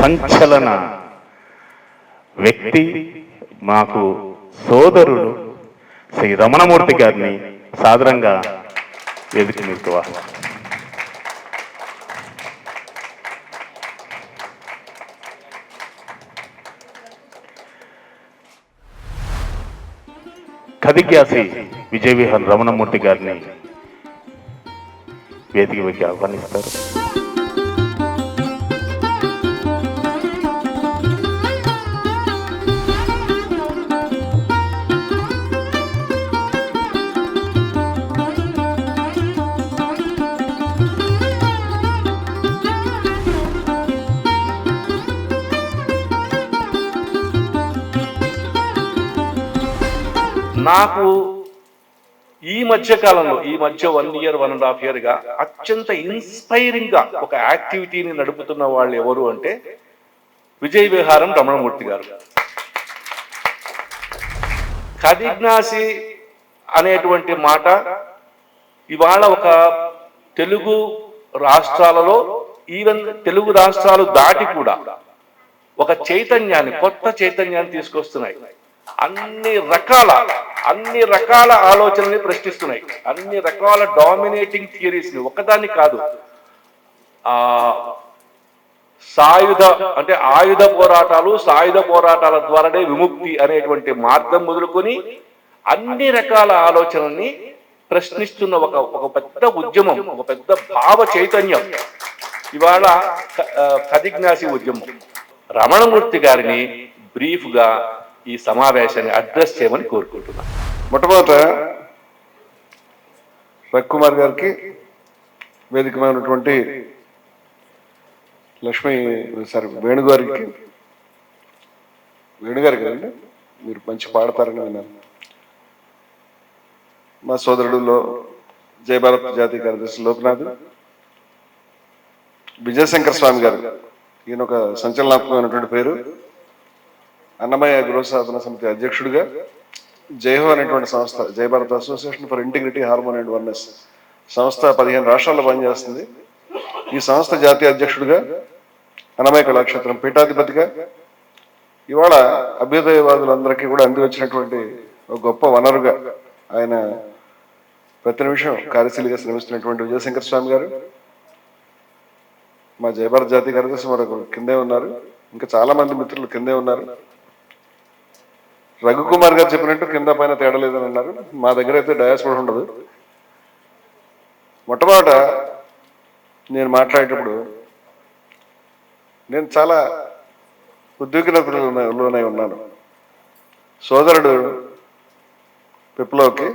సంచలన వ్యక్తి మాకు సోదరుడు శ్రీ రమణమూర్తి గారిని సాదరంగా వేదిక మీకు కదిగ్యాసి విజయవిహార్ రమణమూర్తి గారిని వేదికకి ఆహ్వానిస్తారు. నాకు ఈ మధ్య కాలంలో ఈ మధ్య one year one and half ఇయర్గా అత్యంత ఇన్స్పైరింగ్గా ఒక యాక్టివిటీని నడుపుతున్న వాళ్ళు ఎవరు అంటే విజయ్ విహారం రమణమూర్తి గారు. కదిజ్ఞాసి అనేటువంటి మాట ఇవాళ ఒక తెలుగు రాష్ట్రాలలో ఈవెన్ తెలుగు రాష్ట్రాలు దాటి కూడా ఒక చైతన్యాన్ని కొత్త చైతన్యాన్ని తీసుకొస్తున్నాయి. అన్ని రకాల అన్ని రకాల ఆలోచనల్ని ప్రశ్నిస్తున్నాయి. అన్ని రకాల డామినేటింగ్ థియరీస్ని ఒకదాన్ని కాదు ఆ సాయుధ అంటే ఆయుధ పోరాటాలు సాయుధ పోరాటాల ద్వారానే విముక్తి అనేటువంటి మార్గం మొదలుకొని అన్ని రకాల ఆలోచనల్ని ప్రశ్నిస్తున్న ఒక ఒక పెద్ద ఉద్యమం ఒక పెద్ద భావ చైతన్యం. ఇవాళ కదిజ్ఞాసి ఉద్యమం. రమణమూర్తి గారిని బ్రీఫ్గా ఈ సమావేశాన్ని అడ్రస్ చేయమని కోరుకుంటున్నాను మొట్టమొదట రవికుమార్ గారికి వేదికమైనటువంటి లక్ష్మి సారీ వేణుగారికి గారికి. కదండి? మీరు మంచి పాడతారని విన్నాను. మా సోదరుడులో జయభారత్ జాతీయ కార్యదర్శి లోక్నాథ్ విజయశంకర్ స్వామి గారు. ఈయన ఒక సంచలనాత్మకమైనటువంటి పేరు. అన్నమయ్య గృహ సాధన సమితి అధ్యక్షుడిగా జైహో అనేటువంటి సంస్థ Jai Bharat association for integrity harmony and awareness సంస్థ పదిహేను రాష్ట్రాల్లో పనిచేస్తుంది. ఈ సంస్థ జాతీయ అధ్యక్షుడిగా అన్నమయ్య కళాక్షేత్రం పీఠాధిపతిగా ఇవాళ అభ్యుదయవాదులందరికీ కూడా అందివచ్చినటువంటి ఒక గొప్ప వనరుగా ఆయన ప్రతి నిమిషం కార్యశీలిగా శ్రమిస్తున్నటువంటి విజయశంకర్ స్వామి గారు మా జయభారత్ జాతీయ కార్యదర్శి మరొక కిందే ఉన్నారు. ఇంకా చాలామంది మిత్రులు కిందే ఉన్నారు. రఘుకుమార్ గారు చెప్పినట్టు కింద పైన తేడా లేదని అన్నారు. మా దగ్గర అయితే డయాస్ కూడా ఉండదు. మొట్టమొదట నేను మాట్లాడేటప్పుడు నేను చాలా ఉద్విగ్నతలోనే ఉన్నాను. సోదరుడు విప్లవ్కి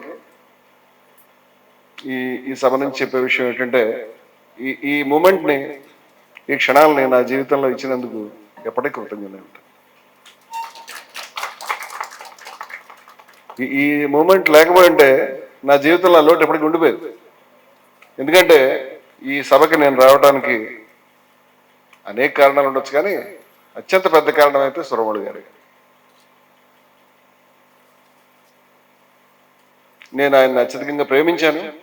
ఈ ఈ సభ నుంచి చెప్పే విషయం ఏంటంటే ఈ ఈ మూమెంట్ని ఈ క్షణాలని నా జీవితంలో ఇచ్చినందుకు ఎప్పటికీ కృతజ్ఞత ఉంటాను ఈ- మూమెంట్ లేకపోయింటే నా జీవితంలో ఆ లోటు ఎప్పటికీ ఉండిపోయేది. ఎందుకంటే ఈ సభకి నేను రావడానికి అనేక కారణాలు ఉండొచ్చు కానీ అత్యంత పెద్ద కారణం అయితే సురమణి గారి. నేను ఆయన అత్యధికంగా ప్రేమించాను.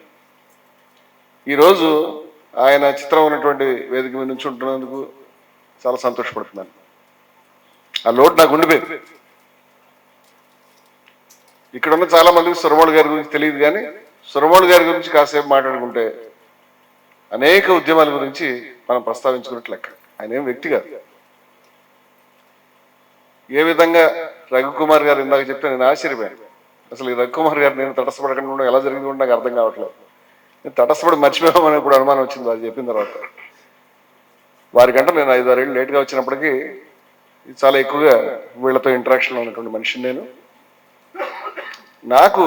ఈరోజు ఆయన చిత్రం ఉన్నటువంటి వేదిక మీద నుంచి ఉంటున్నందుకు చాలా సంతోషపడుతున్నాను. ఆ లోటు నాకు ఉండిపోయింది. ఇక్కడ ఉన్న చాలా మందికి సురమోడు గారి గురించి తెలియదు కానీ సురమోడు గారి గురించి కాసేపు మాట్లాడుకుంటే అనేక ఉద్యమాల గురించి మనం ప్రస్తావించుకున్నట్లు లెక్క. ఆయన ఏం వ్యక్తి కాదు. ఏ విధంగా రఘుకుమార్ గారు ఇందాక చెప్తే నేను ఆశ్చర్యపోయాను. అసలు ఈ రఘుకుమార్ గారు నేను తటస్థపడకుండా ఎలా జరిగింది కూడా నాకు అర్థం కావట్లేదు. నేను తటస్థపడి మర్చిపోయామని ఇప్పుడు అనుమానం వచ్చింది వారు చెప్పిన తర్వాత. వారికంటే నేను ఐదు ఏళ్ళు లేట్గా వచ్చినప్పటికీ చాలా ఎక్కువగా వీళ్ళతో ఇంటరాక్షన్లో ఉన్నటువంటి మనిషిని నేను. నాకు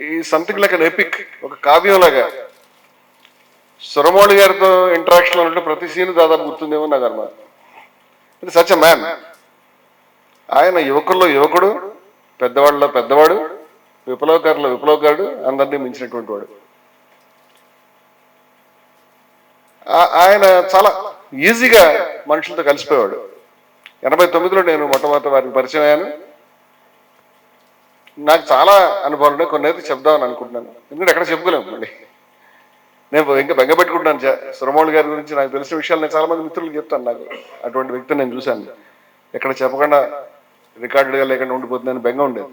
ఈ సంథింగ్ లైక్ అన్ ఎపిక్ ఒక కావ్యంలాగా. సురమౌళి గారితో ఇంటరాక్షన్ ఉన్నట్టు ప్రతి సీన్ దాదాపు గుర్తుందేమో నాకు అనమాట ఇది సచ్ మ్యాన్ ఆయన యువకుల్లో యువకుడు పెద్దవాళ్ళలో పెద్దవాడు విప్లవకారులో విప్లవకారుడు అందరినీ మించినటువంటి వాడు. ఆయన చాలా ఈజీగా మనుషులతో కలిసిపోయేవాడు. ఎనభై తొమ్మిదిలో నేను మొట్టమొదటి వారికి పరిచయం అయ్యాను. నాకు చాలా అనుభవాలు ఉన్నాయి. కొన్ని అయితే చెప్దామని అనుకుంటున్నాను. ఎందుకంటే ఎక్కడ చెప్పుకోలేము మళ్ళీ. నేను ఇంకా బెంగపెట్టుకుంటాను చ- సురమౌళి గారి గురించి నాకు తెలిసిన విషయాలు నేను చాలామంది మిత్రులు చెప్తాను నాకు. అటువంటి వ్యక్తిని నేను చూశాను. ఎక్కడ చెప్పకుండా రికార్డుగా లేకుండా ఉండిపోతుందని బెంగ ఉండేది.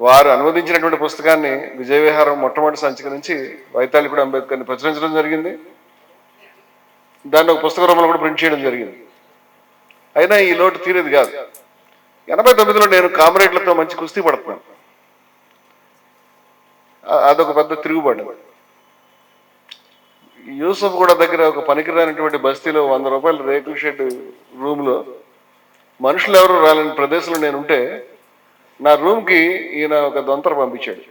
వారు అనువదించినటువంటి పుస్తకాన్ని విజయవిహారం మొట్టమొదటి సంచిక నుంచి వైతాళికుడు అంబేద్కర్ని ప్రచురించడం జరిగింది. దాన్ని ఒక పుస్తక రూపంలో కూడా ప్రింట్ చేయడం జరిగింది. అయినా ఈ లోటు తీరేది కాదు. ఎనభై తొమ్మిదిలో నేను కామ్రేడ్లతో మంచి కుస్తీ పడుతున్నాను. అదొక పెద్ద తిరుగుబాటు. యూసఫ్ కూడా దగ్గర ఒక పనికిరానటువంటి బస్తీలో వంద రూపాయల రేకుల షెడ్ రూమ్లో మనుషులు ఎవరు రాలేని ప్రదేశంలో నేను ఉంటే నా రూమ్కి ఈయన ఒక దొంతర పంపించాడు.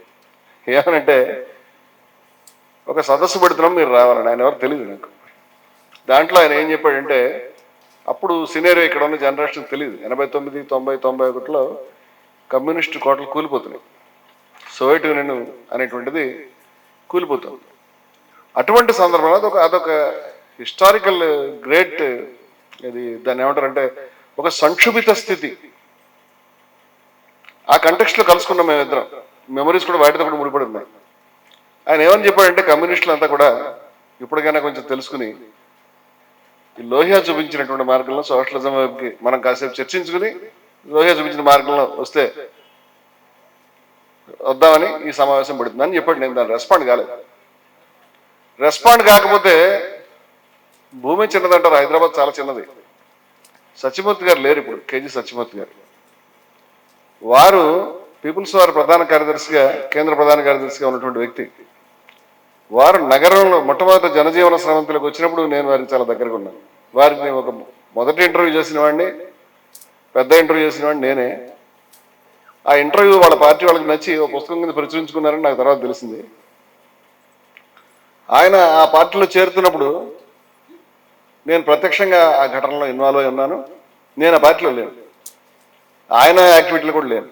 ఏమనంటే ఒక సదస్సు పెడుతున్నాం మీరు రావాలని. ఆయన ఎవరు తెలియదు నాకు. దాంట్లో ఆయన ఏం చెప్పాడంటే అప్పుడు సినేరియో ఇక్కడ ఉన్న జనరేషన్ తెలియదు ఎనభై తొమ్మిది తొంభై తొంభై ఒకటిలో కమ్యూనిస్టు కోటలు కూలిపోతున్నాయి. సోవియట్ యూనియన్ అనేటువంటిది కూలిపోతుంది. అటువంటి సందర్భంలో అదొక అదొక హిస్టారికల్ గ్రేట్ ఇది దాన్ని ఏమంటారంటే ఒక సంక్షుభిత స్థితి. ఆ కంటెక్స్ట్లో కలుసుకున్నాం మేమిద్దరం. మెమరీస్ కూడా వాటితో కూడా ముడిపడి ఉన్నాయి. ఆయన ఏమని చెప్పాడంటే కమ్యూనిస్టులు అంతా కూడా ఇప్పటికైనా కొంచెం తెలుసుకుని ఈ లోహియా చూపించినటువంటి మార్గంలో సోషలిజం వైపుకి మనం కాసేపు చర్చించుకుని లోహియా చూపించిన మార్గంలో వస్తే వద్దామని ఈ సమావేశం పడుతుందని చెప్పండి నేను దాన్ని రెస్పాండ్ కాలేదు. రెస్పాండ్ కాకపోతే భూమి చిన్నదంటారు హైదరాబాద్ చాలా చిన్నది. సత్యమూర్తి గారు లేరు ఇప్పుడు కేజీ సత్యమూర్తి గారు. వారు పీపుల్స్ వారి ప్రధాన కార్యదర్శిగా కేంద్ర ప్రధాన కార్యదర్శిగా ఉన్నటువంటి వ్యక్తి. వారు నగరంలో మొట్టమొదటి జనజీవన స్రవంతులకు వచ్చినప్పుడు నేను వారికి చాలా దగ్గరగా ఉన్నాను. వారికి నేను ఒక మొదటి ఇంటర్వ్యూ చేసిన వాడిని పెద్ద ఇంటర్వ్యూ చేసిన వాడిని నేనే. ఆ ఇంటర్వ్యూ వాళ్ళ పార్టీ వాళ్ళకి నచ్చి ఒక పుస్తకం కింద ప్రచురించుకున్నారని నాకు తర్వాత తెలిసింది. ఆయన ఆ పార్టీలో చేరుతున్నప్పుడు నేను ప్రత్యక్షంగా ఆ ఘటనలో ఇన్వాల్వ్ అయి ఉన్నాను. నేను ఆ పార్టీలో లేను. ఆయన యాక్టివిటీలో కూడా లేను.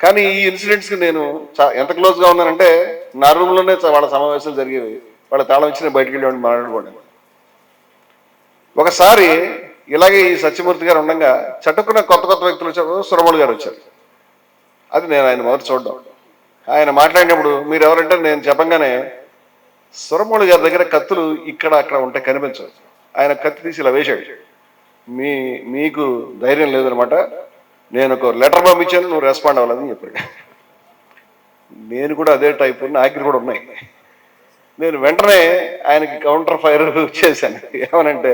కానీ ఈ ఇన్సిడెంట్స్కి నేను ఎంత క్లోజ్గా ఉన్నానంటే నా రూమ్లోనే వాళ్ళ సమావేశాలు జరిగేవి. వాళ్ళ తాళం ఇచ్చిన బయటికి వెళ్ళి మాట్లాడుకోండి. ఒకసారి ఇలాగే ఈ సత్యమూర్తి గారు ఉండగా చటుక్కున కొత్త కొత్త వ్యక్తులు వచ్చారు. సురమౌళి గారు వచ్చారు. అది నేను ఆయన మొదటి చూడడం. ఆయన మాట్లాడినప్పుడు మీరు ఎవరంటే నేను చెప్పంగానే సురమౌళి గారి దగ్గర కత్తులు ఇక్కడ అక్కడ ఉంటే కనిపించవు. ఆయన కత్తి తీసి ఇలా వేశాడు. మీ మీకు ధైర్యం లేదనమాట. నేను ఒక లెటర్ పంపించాను నువ్వు రెస్పాండ్ అవ్వాలని చెప్పాడు. నేను కూడా అదే టైప్ ఆఖరి కూడా ఉన్నాయి. నేను వెంటనే ఆయనకి కౌంటర్ ఫైర్ చేశాను. ఏమనంటే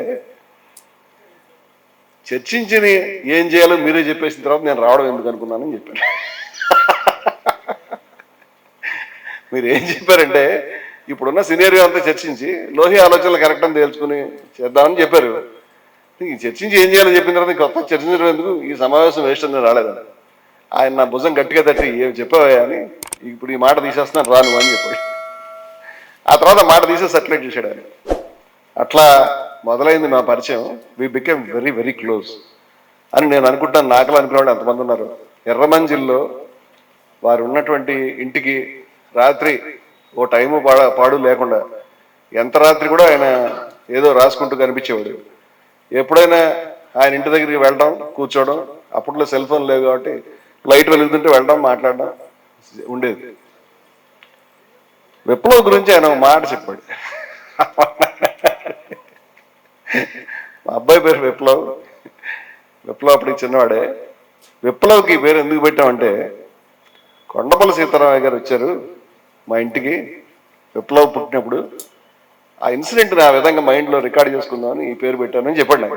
చర్చించి ఏం చేయాలో మీరే చెప్పేసిన తర్వాత నేను రావడం ఎందుకు అనుకున్నానని చెప్పాను మీరు ఏం చెప్పారంటే ఇప్పుడున్న సినేరియో అంతా చర్చించి లోహి ఆలోచనలు కరెక్ట్ అని తేల్చుకుని చేద్దామని చెప్పారు. ఈ చర్చించి ఏం చేయాలో చెప్పిన తర్వాత కొత్త చర్చించడం ఎందుకు? ఈ సమావేశం వేస్ట్ అని రాలేదండి ఆయన నా భుజం గట్టిగా తట్టి ఏం చెప్పావా అని ఇప్పుడు ఈ మాట తీసేస్తున్నాను రాను అని చెప్పాడు. ఆ తర్వాత మాట తీసేసి సెటిలైట్ చేశాడు ఆయన. అట్లా మొదలైంది నా పరిచయం. We become very very close అని నేను అనుకుంటాను నాకలా అనుకునేవాడు ఎంతమంది ఉన్నారు. ఎర్రమంజిల్లో వారు ఉన్నటువంటి ఇంటికి రాత్రి ఓ టైము పాడ పాడు లేకుండా ఎంత రాత్రి కూడా ఆయన ఏదో రాసుకుంటూ కనిపించేవాడు. ఎప్పుడైనా ఆయన ఇంటి దగ్గరికి వెళ్ళడం కూర్చోవడం అప్పట్లో సెల్ ఫోన్ లేవు కాబట్టి లైట్ వెలుగుతుంటే వెళ్ళడం మాట్లాడడం ఉండేది. విప్లవ్ గురించి ఆయన ఒక మాట చెప్పాడు. మా అబ్బాయి పేరు విప్లవ్. విప్లవ్ అప్పటికి చిన్నవాడే. విప్లవ్కి ఈ పేరు ఎందుకు పెట్టామంటే కొండపల్లి సీతారామయ్య గారు వచ్చారు మా ఇంటికి. విప్లవ్ పుట్టినప్పుడు ఆ ఇన్సిడెంట్ ఆ విధంగా మైండ్లో రికార్డ్ చేసుకుందామని ఈ పేరు పెట్టానని చెప్పాడు నాకు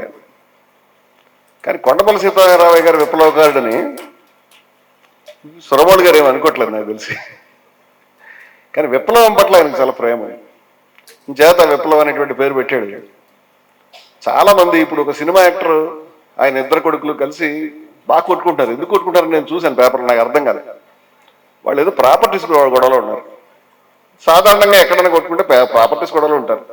కానీ కొండపల్లి సీతారామయ్య గారు విప్లవకారుడని సురమౌళి గారు ఏమి అనుకోవట్లేదు నాకు తెలిసి. కానీ విప్లవం పట్ల ఆయనకు చాలా ప్రేమ. చేత విప్లవం అనేటువంటి పేరు పెట్టాడు. చాలామంది ఇప్పుడు ఒక సినిమా యాక్టర్ ఆయన ఇద్దరు కొడుకులు కలిసి బాగా కొట్టుకుంటారు. ఎందుకు కొట్టుకుంటారని నేను చూశాను పేపర్ నాకు అర్థం కాదు వాళ్ళు ఏదో ప్రాపర్టీస్ గొడవలో ఉన్నారు. సాధారణంగా ఎక్కడైనా కొట్టుకుంటే ప్రాపర్టీస్ గొడవలు ఉంటారు.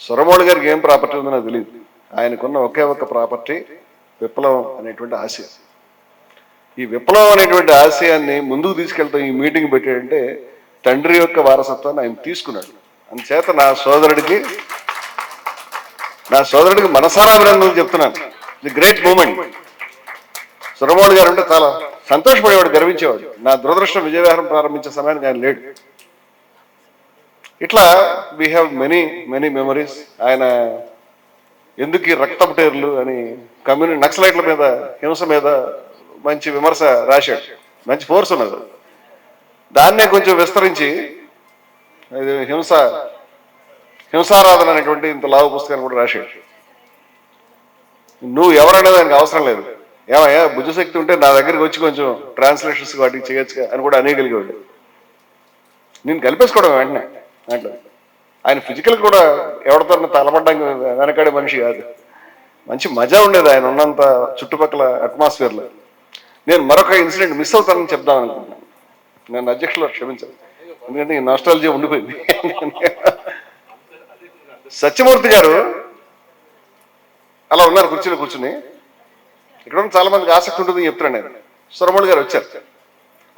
సురమౌళి గారికి ఏం ప్రాపర్టీ ఉందో నాకు తెలియదు. ఆయనకున్న ఒకే ఒక ప్రాపర్టీ విప్లవం అనేటువంటి ఆశయం. ఈ విప్లవం అనేటువంటి ఆశయాన్ని ముందుకు తీసుకెళ్తాం ఈ మీటింగ్ పెట్టాడంటే తండ్రి యొక్క వారసత్వాన్ని ఆయన తీసుకున్నాడు. అందుచేత నా సోదరుడికి నా సోదరుడికి మనసారా అభినందనలు చెప్తున్నాను ఇది గ్రేట్ మూమెంట్ సురమోడు గారు అంటే చాలా సంతోషపడేవాడు గర్వించేవాడు. నా దురదృష్టం విజయవిహారం ప్రారంభించే సమయానికి ఆయన లేడు. ఇట్లా we have many many memories ఆయన ఎందుకు ఈ రక్తపు టేర్లు అని కమ్యూనిటీ నక్సలైట్ల మీద హింస మీద మంచి విమర్శ రాశాడు. మంచి ఫోర్స్ ఉన్నది. దాన్నే కొంచెం విస్తరించి ఇది హింస హింసారాధన అనేటువంటి ఇంత లాభ పుస్తకాన్ని కూడా రాశాడు. నువ్వు ఎవరనే దానికి అవసరం లేదు. ఏమయ్యా బుద్ధిశక్తి ఉంటే నా దగ్గరికి వచ్చి కొంచెం ట్రాన్స్లేషన్స్ వాటికి చేయొచ్చు అని కూడా అనేయగలిగేవాడు. నేను కలిపేసుకోవడం వెంటనే. దాంట్లో. ఆయన ఫిజికల్ కూడా ఎవరితో తలపడ్డానికి వెనకాడే మనిషి కాదు. మంచి మజా ఉండేది ఆయన ఉన్నంత చుట్టుపక్కల అట్మాస్ఫియర్లో. నేను మరొక ఇన్సిడెంట్ మిస్ అవుతానని చెప్దాం అనుకుంటున్నాను. నేను అధ్యక్షులు క్షమించాను. ఎందుకంటే ఈ నాస్టాలజీ ఉండిపోయింది. సత్యమూర్తి గారు అలా ఉన్నారు కూర్చుని కూర్చుని. ఇక్కడ ఉన్న చాలా మందికి ఆసక్తి ఉంటుందని చెప్తున్నాను నేను. సురమణి గారు వచ్చారు.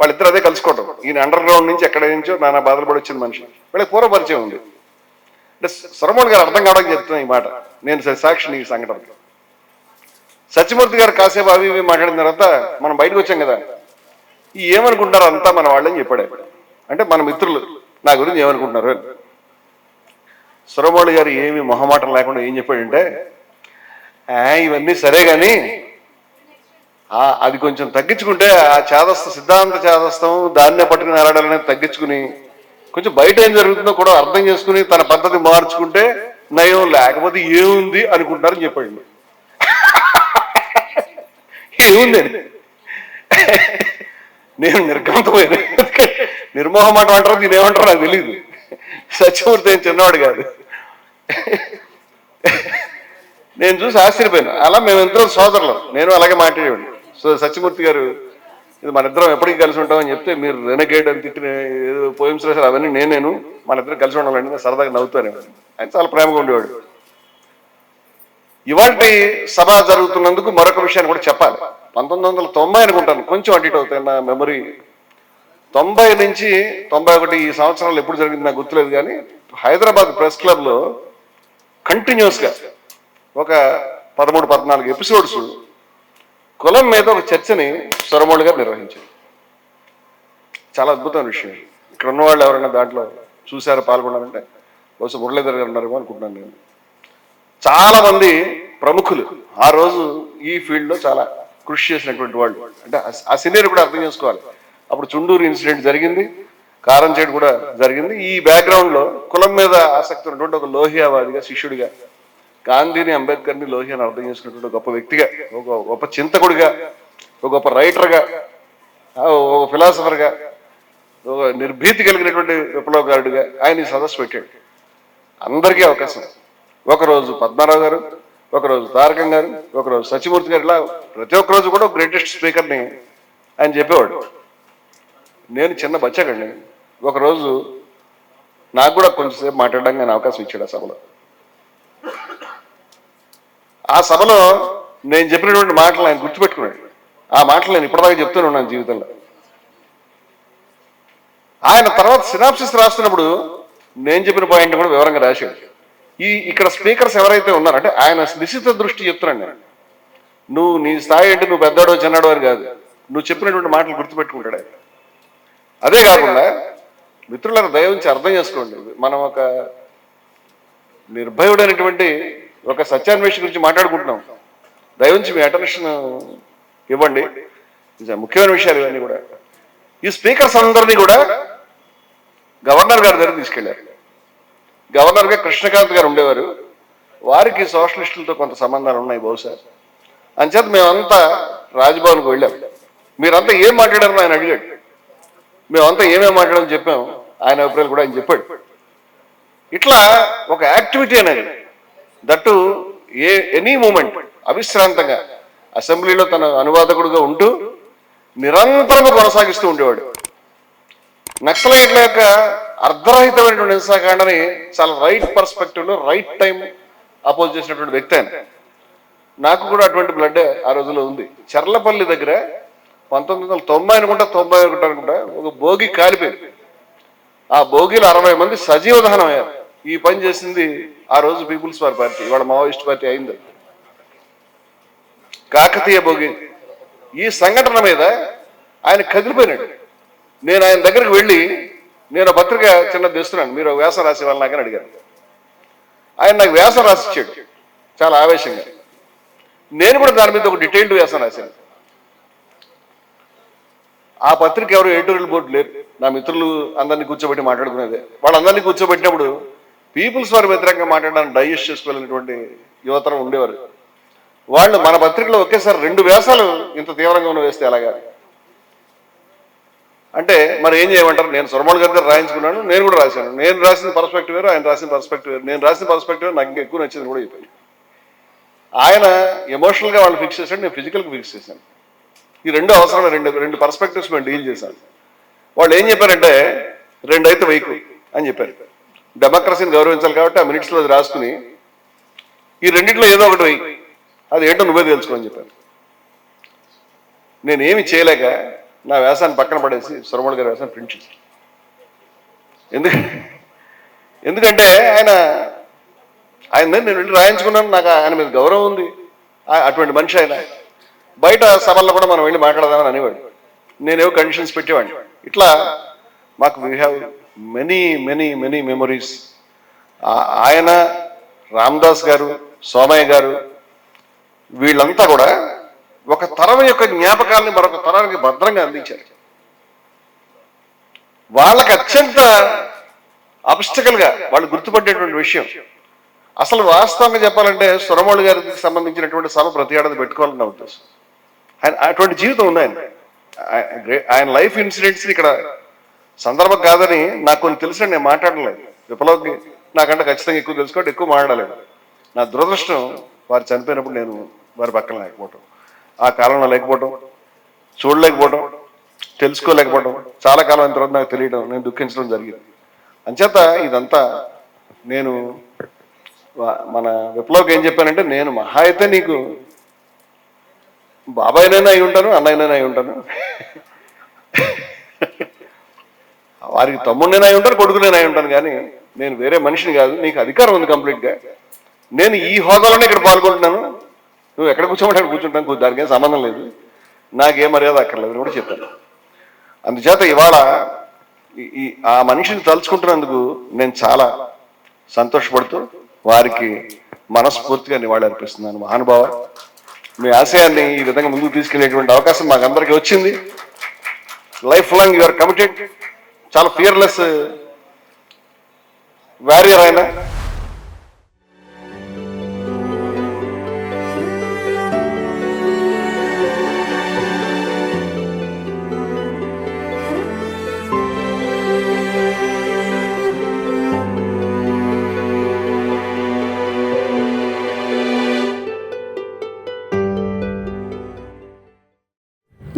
వాళ్ళిద్దరు అదే కలుసుకోవటం. ఈయన అండర్ గ్రౌండ్ నుంచి ఎక్కడ నుంచో నానా బాధలు పడి వచ్చిన మనిషి. వీళ్ళకి పూర్వ పరిచయం ఉంది. అంటే సురమణి గారు అర్థం కావడానికి చెప్తున్నాను ఈ మాట. నేను సాక్షిని ఈ సంఘటనకి. సత్యమూర్తి గారు కాసేపు అవి ఇవి మాట్లాడిన తర్వాత మనం బయటకు వచ్చాం కదా. ఏమనుకుంటారు అంతా మన వాళ్ళని చెప్పాడు. అంటే మన మిత్రులు నా గురించి ఏమనుకుంటున్నారు? అని సురమౌళి గారు ఏమి మొహమాటం లేకుండా ఏం చెప్పాడంటే ఇవన్నీ సరే కానీ అది కొంచెం తగ్గించుకుంటే ఆ చేదస్త సిద్ధాంత చేదస్తం దాన్నే పట్టుకుని ఎలాడాలనేది తగ్గించుకుని కొంచెం బయట ఏం జరుగుతుందో కూడా అర్థం చేసుకుని తన పద్ధతి మార్చుకుంటే నయం లేకపోతే ఏముంది అనుకుంటారని చెప్పండి. ఏముందండి నేను నిర్గంతమైన నిర్మోహమాట అంటారు నేను ఏమంటారో నాకు తెలియదు సత్యమూర్తి ఏం చిన్నవాడు కాదు. నేను చూసి ఆశ్చర్యపోయాను. అలా మేము మేమిద్దరం సోదరులం. నేను అలాగే మాట్లాడేవాడిని. సో సత్యమూర్తి గారు ఇది మన ఇద్దరం ఎప్పటికీ కలిసి ఉంటామని చెప్తే మీరు రెనగేట్ అని తిట్టిన ఏదో పోయిమ్స్ రాశారు అవన్నీ నేను మన ఇద్దరం కలిసి ఉండాలండి సరదాగా నవ్వుతాను ఆయన చాలా ప్రేమగా ఉండేవాడు. ఇవాళ సభ జరుగుతున్నందుకు మరొక విషయాన్ని కూడా చెప్పాలి. పంతొమ్మిది వందల తొంభై అనుకుంటాను. కొంచెం అడిట్ ఇటు అవుతాయి నా మెమరీ. తొంభై నుంచి తొంభై ఒకటి ఈ సంవత్సరాలు ఎప్పుడు జరిగింది నాకు గుర్తులేదు కానీ హైదరాబాద్ ప్రెస్ క్లబ్లో కంటిన్యూస్గా ఒక పదమూడు పద్నాలుగు ఎపిసోడ్స్ కులం మీద ఒక చర్చని స్వరమౌళి గారు నిర్వహించారు. చాలా అద్భుతమైన విషయం. ఇక్కడ ఉన్న వాళ్ళు ఎవరైనా దాంట్లో చూశారో పాల్గొన్నారంటే బహుశా మురళీధర్ గారు ఉన్నారేమో అనుకుంటున్నాను నేను. చాలామంది ప్రముఖులు ఆ రోజు ఈ ఫీల్డ్లో చాలా కృషి చేసినటువంటి వాళ్ళు. అంటే ఆ- సీనియర్ కూడా అర్థం చేసుకోవాలి. అప్పుడు చుండూరు ఇన్సిడెంట్ జరిగింది కారం కూడా జరిగింది. ఈ బ్యాక్గ్రౌండ్లో కులం మీద ఆసక్తి ఉన్నటువంటి ఒక లోహియావాదిగా శిష్యుడిగా గాంధీని అంబేద్కర్ని లోహియాని అర్థం చేసుకున్నటువంటి గొప్ప వ్యక్తిగా ఒక గొప్ప చింతకుడిగా ఒక గొప్ప రైటర్గా ఒక ఫిలాసఫర్గా ఒక నిర్భీతి కలిగినటువంటి విప్లవకారుడిగా ఆయన ఈ సదస్సు పెట్టాడు. అందరికీ అవకాశం. ఒకరోజు పద్మారావు గారు ఒకరోజు తారకం గారు ఒకరోజు సత్యమూర్తి గారు ఇలా ప్రతి ఒక్క రోజు కూడా గ్రేటెస్ట్ స్పీకర్ని ఆయన చెప్పేవాడు. నేను చిన్న బచ్చగండి ఒకరోజు నాకు కూడా కొంచెంసేపు మాట్లాడడానికి ఆయన అవకాశం ఇచ్చాడు ఆ సభలో. ఆ సభలో నేను చెప్పినటువంటి మాటలు ఆయన గుర్తుపెట్టుకున్నాడు. ఆ మాటలు నేను ఇప్పటిదాకా చెప్తూనే ఉన్నాను జీవితంలో. ఆయన తర్వాత సినాప్సిస్ రాస్తున్నప్పుడు నేను చెప్పిన పాయింట్ కూడా వివరంగా రాశాడు. ఈ ఇక్కడ స్పీకర్స్ ఎవరైతే ఉన్నారంటే ఆయన నిశ్చిత దృష్టి చెప్తున్నాను నేను. నువ్వు నీ స్థాయి అంటే నువ్వు పెద్దవాడో చిన్నాడో అని కాదు. నువ్వు చెప్పినటువంటి మాటలు గుర్తుపెట్టుకుంటాడు ఆయన. అదే కాకుండా మిత్రులను దయ అర్థం చేసుకోండి. మనం ఒక నిర్భయుడైనటువంటి ఒక సత్యాన్వేషణ గురించి మాట్లాడుకుంటున్నాం. దయ మీ అటెన్షన్ ఇవ్వండి. ముఖ్యమైన విషయాలు ఇవన్నీ కూడా. ఈ స్పీకర్స్ అందరినీ కూడా గవర్నర్ గారి దగ్గర తీసుకెళ్ళారు గవర్నర్గా కృష్ణకాంత్ గారు ఉండేవారు. వారికి సోషలిస్టులతో కొంత సంబంధాలు ఉన్నాయి బహుశా. అంచేత మేమంతా రాజ్భవన్కి వెళ్ళాం. మీరంతా ఏం మాట్లాడారని ఆయన అడిగాడు. మేమంతా ఏమేమి మాట్లాడమని చెప్పాం. ఆయన అభిప్రాయాలు కూడా ఆయన చెప్పాడు. ఇట్లా ఒక యాక్టివిటీ అనేది దట్టు ఏ ఎనీ మూమెంట్ అవిశ్రాంతంగా అసెంబ్లీలో తన అనువాదకుడుగా ఉంటూ నిరంతరంగా కొనసాగిస్తూ ఉండేవాడు. నక్సలైట్ల యొక్క అర్ధరహితమైనటువంటి హింసాకాండని చాలా రైట్ పర్స్పెక్టివ్లో రైట్ టైం అపోజ్ చేసినటువంటి వ్యక్తి ఆయన. నాకు కూడా అటువంటి బ్లడ్ ఆ రోజులో ఉంది. చర్లపల్లి దగ్గర పంతొమ్మిది వందల తొంభై అనుకుంటా తొంభై ఒకటి అనుకుంటా ఒక భోగి కాలిపోయింది. ఆ భోగిలో అరవై మంది సజీవ దహనం అయ్యారు. ఈ పని చేసింది ఆ రోజు పీపుల్స్ వార్ పార్టీ ఇవాళ మావోయిస్ట్ పార్టీ అయింది. కాకతీయ భోగి. ఈ సంఘటన మీద ఆయన కదిలిపోయినాడు. నేను ఆయన దగ్గరికి వెళ్ళి నేను పత్రిక చిన్నది తెస్తున్నాను. మీరు ఒక వ్యాసం రాసే వాళ్ళని నాకని అడిగారు. ఆయన నాకు వ్యాసం రాసి ఇచ్చాడు. చాలా ఆవేశంగా. నేను కూడా దాని మీద ఒక డీటెయిల్డ్ వ్యాసం రాశాను. ఆ పత్రిక ఎవరు ఎడిటోరియల్ బోర్డు లేరు. నా మిత్రులు అందరినీ కూర్చోబెట్టి మాట్లాడుకునేదే. వాళ్ళందరినీ కూర్చోబెట్టినప్పుడు పీపుల్స్ వారి వ్యతిరేకంగా మాట్లాడడానికి డైజెస్ట్ చేసుకోవాలనేటువంటి యువతరం ఉండేవారు. వాళ్ళు మన పత్రికలో ఒకేసారి రెండు వ్యాసాలు ఇంత తీవ్రంగా ఉన్న వేస్తే ఎలాగా? అంటే మరి ఏం చేయమంటారు? నేను సురమల్ గారి దగ్గర రాయించుకున్నాను నేను కూడా రాశాను. నేను రాసిన పర్స్పెక్టివ్ వేరు ఆయన రాసిన పర్స్పెక్టివ్ వేరు. నేను రాసిన పర్స్పెక్టివ్ నాకు ఇంకా ఎక్కువ నచ్చింది కూడా అయిపోయింది ఆయన ఎమోషనల్గా వాళ్ళు ఫిక్స్ చేశాడు నేను ఫిజికల్గా ఫిక్స్ చేశాను. ఈ రెండు అవసరమే రెండు రెండు పర్స్పెక్టివ్స్ మేము డీల్ చేశాను వాళ్ళు ఏం చెప్పారంటే రెండు అయితే వైకు అని చెప్పారు. డెమోక్రసీని గౌరవించాలి కాబట్టి ఆ మినిట్స్లో అది రాసుకుని ఈ రెండిట్లో ఏదో ఒకటి వెయ్యి. అది ఏంటో నువ్వే తెలుసుకోని చెప్పాను నేనేమి చేయలేక నా వ్యాసాన్ని పక్కన పడేసి సురమణ్ గారి వ్యాసాన్ని ప్రింట్ చేశాను ఎందుకంటే ఎందుకంటే ఆయన ఆయన నేను వెళ్ళి రాయించుకున్నాను నాకు ఆయన మీద గౌరవం ఉంది. అటువంటి మనిషి ఆయన. బయట సభల్లో కూడా మనం వెళ్ళి మాట్లాడదామని అనేవాడు. నేనేవో కండిషన్స్ పెట్టేవాడిని. ఇట్లా మాకు we have many many many memories ఆయన రామ్దాస్ గారు సోమయ్య గారు వీళ్ళంతా కూడా ఒక తరం యొక్క జ్ఞాపకాలని మరొక తరానికి భద్రంగా అందించారు. వాళ్ళకి అత్యంత అబ్స్టకల్గా గా వాళ్ళు గుర్తుపట్టేటువంటి విషయం. అసలు వాస్తవంగా చెప్పాలంటే సురమౌళి గారికి సంబంధించినటువంటి సభ ప్రతి ఏడాది పెట్టుకోవాలని నా ఉద్దేశం. ఆయన అటువంటి జీవితం ఉంది ఆయన. ఆయన ఆయన లైఫ్ ఇన్సిడెంట్స్ ఇక్కడ సందర్భం కాదని నాకు కొన్ని తెలిసిన నేను మాట్లాడలేదు. విప్లవ్కి నాకంటే ఖచ్చితంగా ఎక్కువ తెలుసుకోవడం ఎక్కువ మాట్లాడలేదు. నా దురదృష్టం వారు చనిపోయినప్పుడు నేను వారి పక్కన లేకపోవటం. ఆ కాలంలో లేకపోవటం చూడలేకపోవటం తెలుసుకోలేకపోవటం చాలా కాలం అయిన తర్వాత నాకు తెలియడం నేను దుఃఖించడం జరిగింది. అంచేత ఇదంతా నేను మన విప్లవ్కి ఏం చెప్పానంటే నేను మహా అయితే నీకు బాబాయ్నైనా అయి ఉంటాను అన్నయ్యనైనా అయి ఉంటాను. వారికి తమ్ముడినైనా అయి ఉంటాను కొడుకునైనా అయి ఉంటాను కానీ నేను వేరే మనిషిని కాదు నీకు అధికారం ఉంది కంప్లీట్గా. నేను ఈ హోదాలోనే ఇక్కడ పాల్గొంటున్నాను. నువ్వు ఎక్కడ కూర్చోమంటే కూర్చుంటాం కూర్చుంటాను సంబంధం లేదు. నాకేం మర్యాద అక్కర్లేదు అని కూడా చెప్పాను. అందుచేత ఇవాళ ఈ- ఆ మనిషిని తలుచుకుంటున్నందుకు నేను చాలా సంతోషపడుతూ వారికి మనస్ఫూర్తిగా నివాళి అర్పిస్తున్నాను. మహానుభావ మీ ఆశయాన్ని ఈ విధంగా ముందుకు తీసుకెళ్ళేటువంటి అవకాశం మాకందరికీ వచ్చింది. Life long you're committed. చాలా ఫియర్లెస్ వారియర్ ఆయన.